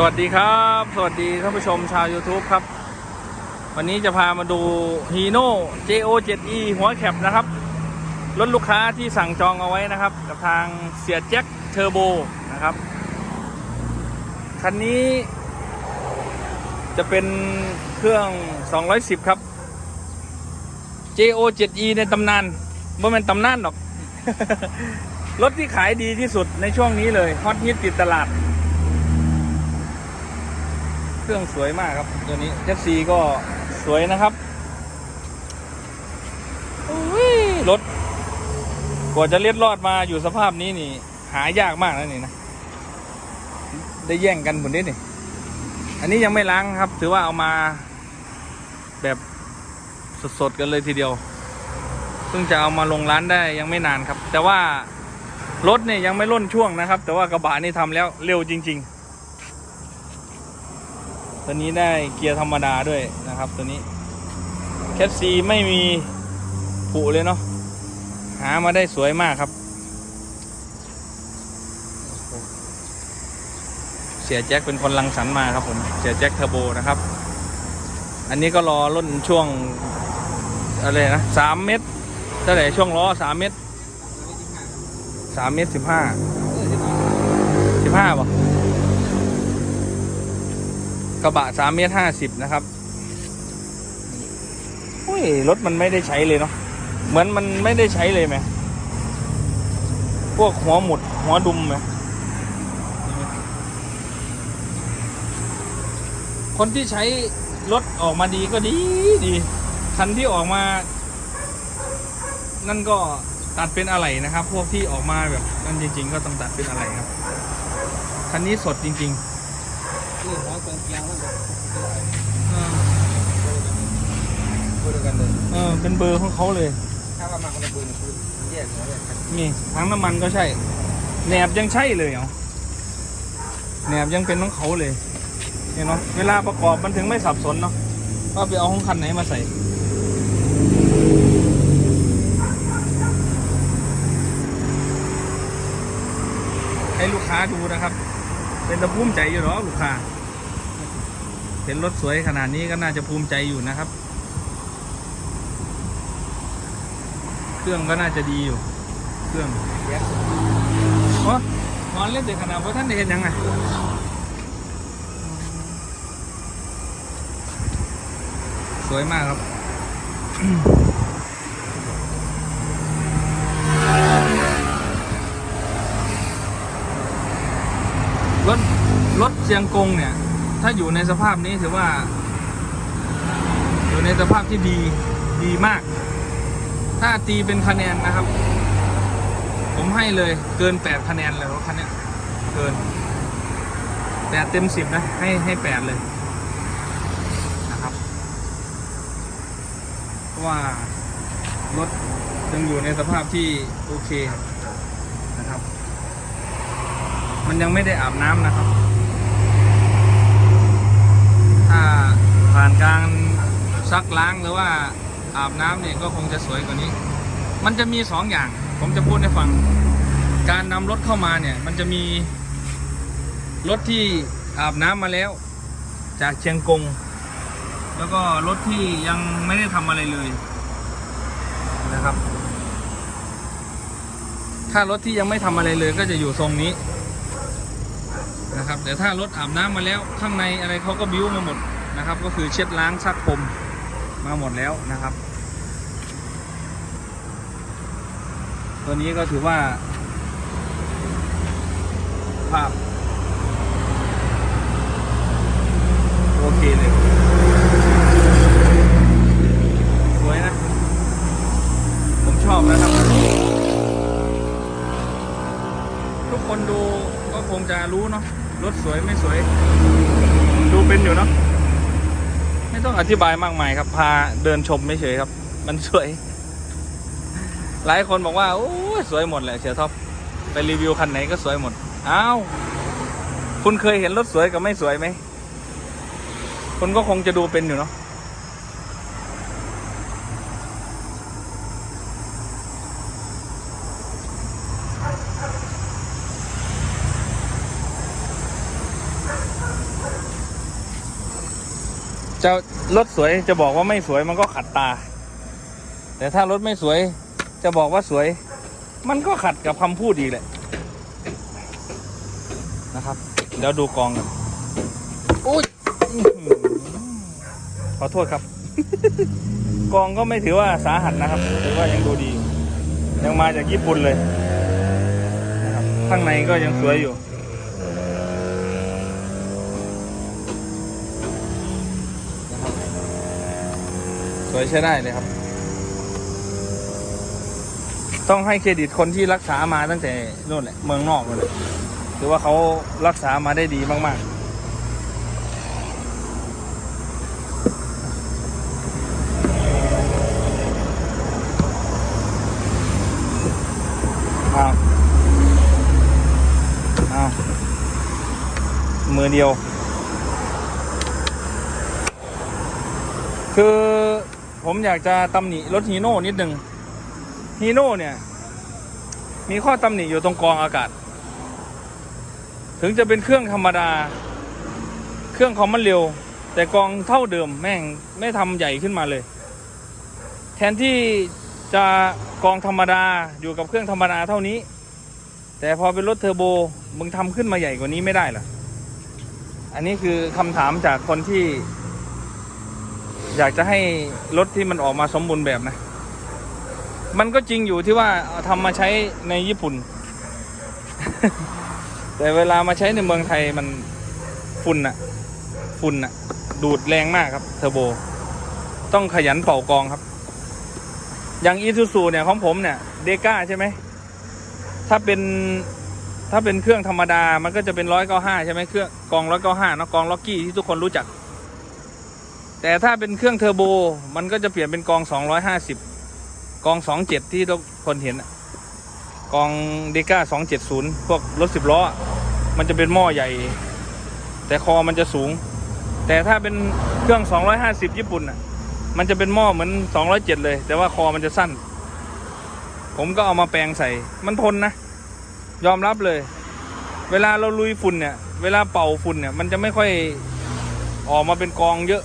สวัสดีครับ สวัสดีท่านผู้ชมชาว YouTube ครับ วันนี้จะพามาดู Hino JO7E หัวแคปนะครับ รถลูกค้าที่สั่งจองเอาไว้นะครับ กับทางเสียแจ็คเทอร์โบนะครับ คันนี้จะเป็นเครื่อง 210 ครับ JO7E ในตำนานว่าเป็นตำนานหรอก รถที่ขายดีที่สุดในช่วงนี้เลยฮอตฮิตติดตลาด เครื่องสวยมากครับ ตัวนี้เจซีก็สวยนะครับอุ๊ยรถกว่าจะเล็ดรอดมาอยู่สภาพนี้นี่ หายากมากนะนี่นะ ได้แย่งกันหมดนิดนี่อันนี้ยังไม่ล้างครับ ถือว่าเอามาแบบสดๆกันเลยทีเดียวเพิ่งจะเอามาลงร้านได้ยังไม่นานครับ แต่ว่ารถเนี่ยยังไม่ล่นช่วงนะครับ แต่ว่ากระบะนี่ทำแล้วเร็วจริง ๆ ตัวนี้ได้เกียร์ธรรมดาด้วยนะครับตัวนี้แคปซีไม่มีผุเลยเนาะหามาได้สวยมากครับ เสียแจ็คเป็นคนรังสรรค์มาครับผมเสียแจ็คเทอร์โบนะครับ อันนี้ก็รอรุ่นช่วงอะไรนะสามเมตรเท่าไหร่ช่วงล้อสามเมตรสามเมตรสิบห้าสิบห้าป่ะก ระบะสามเมตรห้าสิบนะครับอุ้ยรถมันไม่ได้ใช้เลยเนาะเหมือนมันไม่ได้ใช้เลยไหมพวกหัวหมุดหัวดุมไหมคนที่ใช้รถออกมาดีก็ดีดีคันที่ออกมา นั่นก็ตัดเป็นอะไรนะครับ พวกที่ออกมาแบบนั่นจริง ๆ ก็ต้องตัดเป็นอะไรครับ คันนี้สดจริง ๆ นี่หัวเองเคียงมันเออพูดกันเลยเออเป็นเบอร์ของเขาเลย ถ้าว่ามาคนละปืนคือแยกหัวแยกกันนี่ถังน้ำมันก็ใช่แหนบยังใช่เลยเหรอแหนบยังเป็นของเขาเลยเห็นเนาะเวลาประกอบมันถึงไม่สับสนเนาะว่าไปเอาของคันไหนมาใส่ให้ลูกค้าดูนะครับ เป็นตะภูมิใจอยู่หรอลูกค้า เห็นรถสวยขนาดนี้ก็น่าจะภูมิใจอยู่นะครับ เครื่องก็น่าจะดีอยู่ เครื่องโอ้นอนเล่นเด็กขนาดว่าท่านเห็นยังไงสวยมากครับรถรถเชียงกงเนี่ย ถ้าอยู่ในสภาพนี้ถือว่า อยู่ในสภาพที่ดีดีมาก ถ้าตีเป็นคะแนนนะครับ ผมให้เลยเกินแปดคะแนนเลยรถคันนี้เกินแปดเต็มสิบนะ ให้ให้แปดเลยนะครับ เพราะว่ารถยังอยู่ในสภาพที่โอเคนะครับ มันยังไม่ได้อาบน้ำนะครับ ถ้าผ่านการซักล้างหรือว่าอาบน้ำเนี่ยก็คงจะสวยกว่านี้ มันจะมีสองอย่าง ผมจะพูดให้ฟัง การนำรถเข้ามาเนี่ย มันจะมีรถที่อาบน้ำมาแล้ว จากเชียงกง แล้วก็รถที่ยังไม่ได้ทำอะไรเลยนะครับ ถ้ารถที่ยังไม่ทำอะไรเลยก็จะอยู่ทรงนี้ นะครับแต่ถ้ารถอาบน้ำมาแล้วข้างในอะไรเขาก็บิ้วมาหมดนะครับ ก็คือเช็ดล้างซักพรมมาหมดแล้วนะครับ ตัวนี้ก็ถือว่า ภาพ โอเคเลยสวยนะ ผมชอบนะครับ ทุกคนดูก็คงจะรู้เนาะ รถสวยไม่สวย ดูเป็นอยู่เนาะไม่ต้องอธิบายมากมายครับ พาเดินชมไม่เฉยครับ มันสวย หลายคนบอกว่าโอ้ยสวยหมดแหละเสียท็อปไปรีวิวคันไหนก็สวยหมดอ้าวคุณเคยเห็นรถสวยกับไม่สวยไหมคุณก็คงจะดูเป็นอยู่เนาะ จะรถสวยจะบอกว่าไม่สวยมันก็ขัดตา แต่ถ้ารถไม่สวย จะบอกว่าสวย มันก็ขัดกับคำพูดอีกแหละนะครับ เดี๋ยวดูกองกันอุ้ยขอโทษครับ กองก็ไม่ถือว่าสาหัสนะครับถือว่ายังดูดี ยังมาจากญี่ปุ่นเลยนะครับข้างในก็ยังสวยอยู่ สวยใช้ได้เลยครับ ต้องให้เครดิตคนที่รักษามาตั้งแต่นู่นแหละเมืองนอกนู่นแหละหรือว่าเขารักษามาได้ดีมากๆอ้าวอ้ามือเดียว คือ ผมอยากจะตำหนิรถฮีโน่นิดนึงฮีโน่เนี่ย มีข้อตำหนิอยู่ตรงกองอากาศ ถึงจะเป็นเครื่องธรรมดา เครื่องคอมมันเร็ว แต่กองเท่าเดิมแม่งไม่ทำใหญ่ขึ้นมาเลย แทนที่จะกองธรรมดาอยู่กับเครื่องธรรมดาเท่านี้ แต่พอเป็นรถเทอร์โบมึงทำขึ้นมาใหญ่กว่านี้ไม่ได้หรออันนี้คือคำถามจากคนที่ อยากจะให้รถที่มันออกมาสมบูรณ์แบบนะ มันก็จริงอยู่ที่ว่าเอาทำมาใช้ในญี่ปุ่น แต่เวลามาใช้ในเมืองไทยมันฝุ่นอะฝุ่นอะดูดแรงมากครับเทอร์โบ ต้องขยันเป่ากองครับ อย่างอีซูซูเนี่ยของผมเนี่ยเดก้าใช่ไหม ถ้าเป็นถ้าเป็นเครื่องธรรมดา มันก็จะเป็นร้อยเก้าห้าใช่ไหมเครื่องกองร้อยเก้าห้าเนาะกองล็อกกี้ที่ทุกคนรู้จัก แต่ถ้าเป็นเครื่องเทอร์โบ มันก็จะเปลี่ยนเป็นกอง 250 กอง 27 ที่ทุกคนเห็น กองเดก้า270 พวกรถสิบล้อ มันจะเป็นหม้อใหญ่ แต่คอมันจะสูง แต่ถ้าเป็นเครื่อง 250 ญี่ปุ่นอะ มันจะเป็นหม้อเหมือน 207 เลย แต่ว่าคอมันจะสั้น ผมก็เอามาแปลงใส่ มันทนนะ ยอมรับเลย เวลาเราลุยฝุ่นเนี่ย เวลาเป่าฝุ่นเนี่ย มันจะไม่ค่อยออกมาเป็นกองเยอะ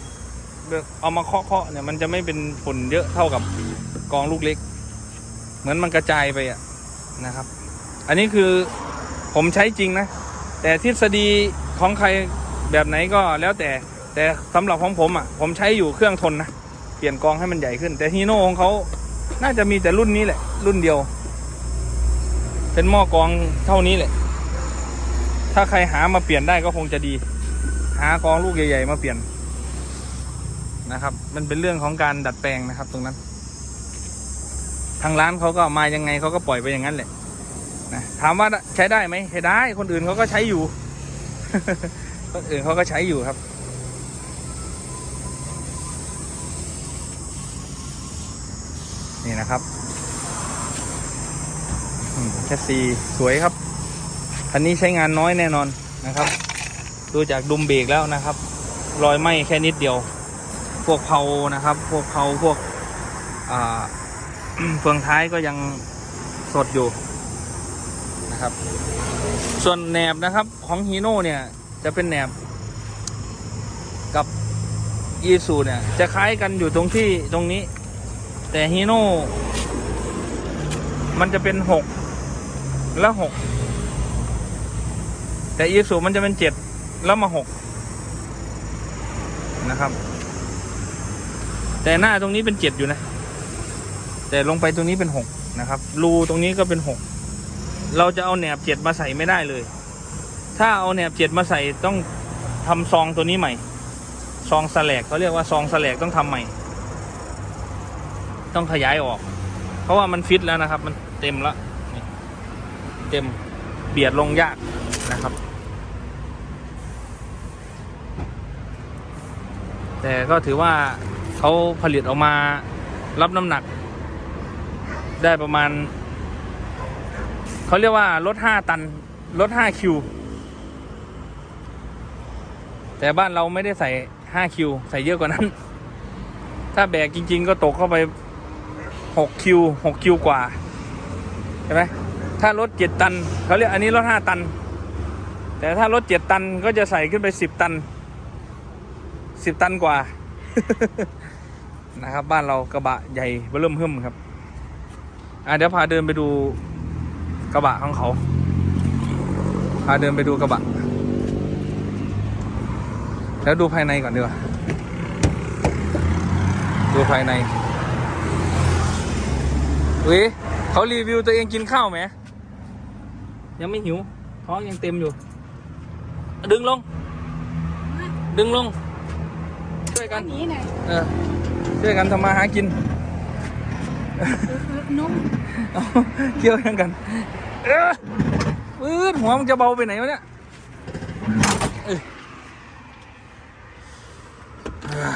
เอามาเคาะๆเนี่ยมันจะไม่เป็นฝุ่นเยอะเท่ากับกองลูกเล็ก เหมือนมันกระจายไปอะนะครับ อันนี้คือผมใช้จริงนะ แต่ทฤษฎีของใครแบบไหนก็แล้วแต่แต่สำหรับของผมอะผมใช้อยู่เครื่องทนนะเปลี่ยนกองให้มันใหญ่ขึ้น แต่ฮีโน่ของเขาน่าจะมีแต่รุ่นนี้แหละ รุ่นเดียว เป็นหม้อกองเท่านี้แหละ ถ้าใครหามาเปลี่ยนได้ก็คงจะดี หากองลูกใหญ่ ๆ มาเปลี่ยน นะครับ มันเป็นเรื่องของการดัดแปลงนะครับ ตรงนั้น ทางร้านเขาก็มายังไงเขาก็ปล่อยไปอย่างนั้นแหละนะถามว่าใช้ได้ไหมใช้ได้ คนอื่นเขาก็ใช้อยู่ คนอื่นเขาก็ใช้อยู่ครับ นี่นะครับแคสซีสวยครับคันนี้ใช้งานน้อยแน่นอนนะครับ ดูจากดุมเบรกแล้วนะครับ รอยไหม้แค่นิดเดียว พวกเพานะครับ พวกเพาพวกเฟืองท้ายก็ยังสดอยู่นะครับ ส่วนแหนบนะครับของฮีโน่เนี่ยจะเป็นแหนบกับอีซูเนี่ยจะคล้ายกันอยู่ตรงที่ตรงนี้ แต่ฮีโน่มันจะเป็นหกแล้วหกแต่อีซูมันจะเป็นเจ็ดแล้วมาหกนะครับ แต่หน้าตรงนี้เป็นเจ็ดอยู่นะ แต่ลงไปตรงนี้เป็นหกนะครับ รูตรงนี้ก็เป็นหกเราจะเอาแหนบเจ็ดมาใส่ไม่ได้เลย ถ้าเอาแหนบเจ็ดมาใส่ต้องทำซองตัวนี้ใหม่ ซองสแลกเขาเรียกว่าซองสแลกต้องทำใหม่ ต้องขยายออก เพราะว่ามันฟิตแล้วนะครับ มันเต็มแล้วเต็มเบียดลงยากนะครับ แต่ก็ถือว่า เขาผลิตออกมารับน้ำหนัก ได้ประมาณ เขาเรียกว่ารถห้าตัน รถห้าคิว แต่บ้านเราไม่ได้ใส่ห้าคิว ใส่เยอะกว่านั้น ถ้าแบกจริง ๆ ก็ตกเข้าไปหกคิวหกคิวกว่า ใช่ไหมถ้ารถเจ็ดตัน เขาเรียกอันนี้รถห้าตัน แต่ถ้ารถเจ็ดตันก็จะใส่ขึ้นไปสิบตันสิบตันกว่า นะครับ บ้านเรากระบะใหญ่เบิ่มหึ่มครับ อะเดี๋ยวพาเดินไปดูกระบะของเขาพาเดินไปดูกระบะ แล้วดูภายในก่อนดีกว่า ดูภายในเว้ยเขารีวิวตัวเองกินข้าวไหม ยังไม่หิว ท้องยังเต็มอยู่ ดึงลง ดึงลง ช่วยกันนี้หน่อยเออ ช่วยกันทำมาหากินนุ่มเอาเกี่ยวยังกันเออปื้ดหัวมันจะเบาไปไหนวะเนี่ยเอ้ยอ่า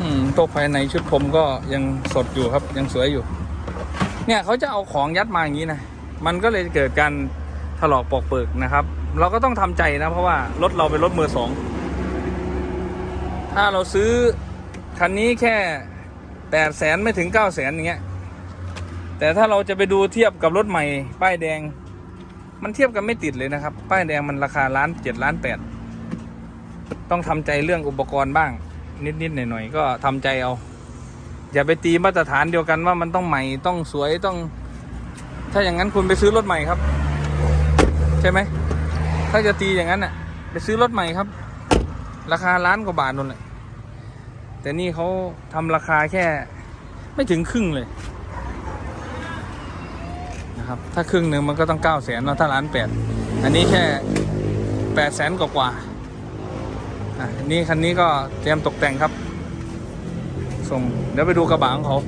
อืมโต๊ะภายในชุดผมก็ยังสดอยู่ครับยังสวยอยู่ เนี่ยเขาจะเอาของยัดมาอย่างนี้นะ มันก็เลยเกิดการถลอกปอกเปิกนะครับ เราก็ต้องทำใจนะ เพราะว่ารถเราเป็นรถมือสองถ้าเราซื้อคันนี้แค่แปดแสนไม่ถึงเก้าแสนอย่างเงี้ย แต่ถ้าเราจะไปดูเทียบกับรถใหม่ ป้ายแดง มันเทียบกันไม่ติดเลยนะครับ ป้ายแดงมันราคาล้านเจ็ดล้านแปดต้องทำใจเรื่องอุปกรณ์บ้าง นิดๆหน่อยๆก็ทำใจเอา อย่าไปตีมาตรฐานเดียวกันว่ามันต้องใหม่ต้องสวยต้อง ถ้าอย่างนั้นคุณไปซื้อรถใหม่ครับ ใช่ไหม ถ้าจะตีอย่างนั้นน่ะ ไปซื้อรถใหม่ครับ ราคาล้านกว่าบาทนั่นแหละแต่นี่เขาทำราคาแค่ ไม่ถึงครึ่งเลยนะครับ ถ้าครึ่งหนึ่งมันก็ต้องเก้าแสนเนาะถ้าล้านแปดอันนี้แค่แปดแสนกว่ากว่าอะนี่คันนี้ก็เตรียมตกแต่งครับ ส่งเดี๋ยวไปดูกระบะของเขา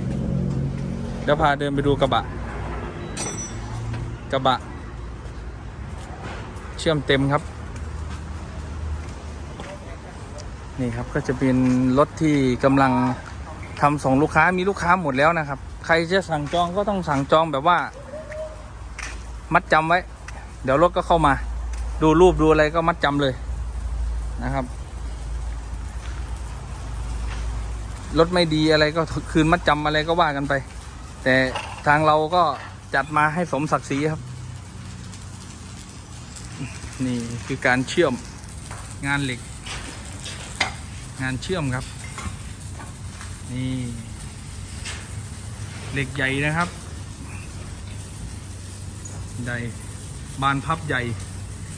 เดี๋ยวพาเดินไปดูกระบะ กระบะ เชื่อมเต็มครับ นี่ครับก็จะเป็นรถที่กำลังทำส่งลูกค้ามีลูกค้าหมดแล้วนะครับ ใครจะสั่งจองก็ต้องสั่งจองแบบว่า มัดจำไว้ เดี๋ยวรถก็เข้ามา ดูรูปดูอะไรก็มัดจำเลยนะครับรถไม่ดีอะไรก็คืนมัดจำอะไรก็ว่ากันไป แต่ทางเราก็จัดมาให้สมศักดิ์ศรีครับ นี่คือการเชื่อมงานเหล็ก งานเชื่อมครับ นี่เหล็กใหญ่นะครับใหญ่บานพับใหญ่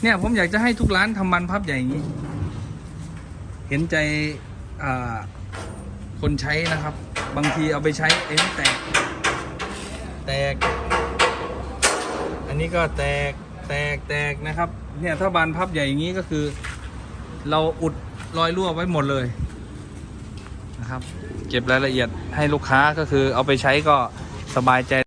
เนี่ยผมอยากจะให้ทุกร้านทำบานพับใหญ่อย่างนี้ เห็นใจคนใช้นะครับ บางทีเอาไปใช้เอ็นแตก แตก อันนี้ก็แตก แตกแตกนะครับ เนี่ยถ้าบานพับใหญ่อย่างนี้ก็คือ เราอุดรอยรั่วไว้หมดเลยนะครับ เก็บรายละเอียดให้ลูกค้าก็คือเอาไปใช้ก็สบายใจ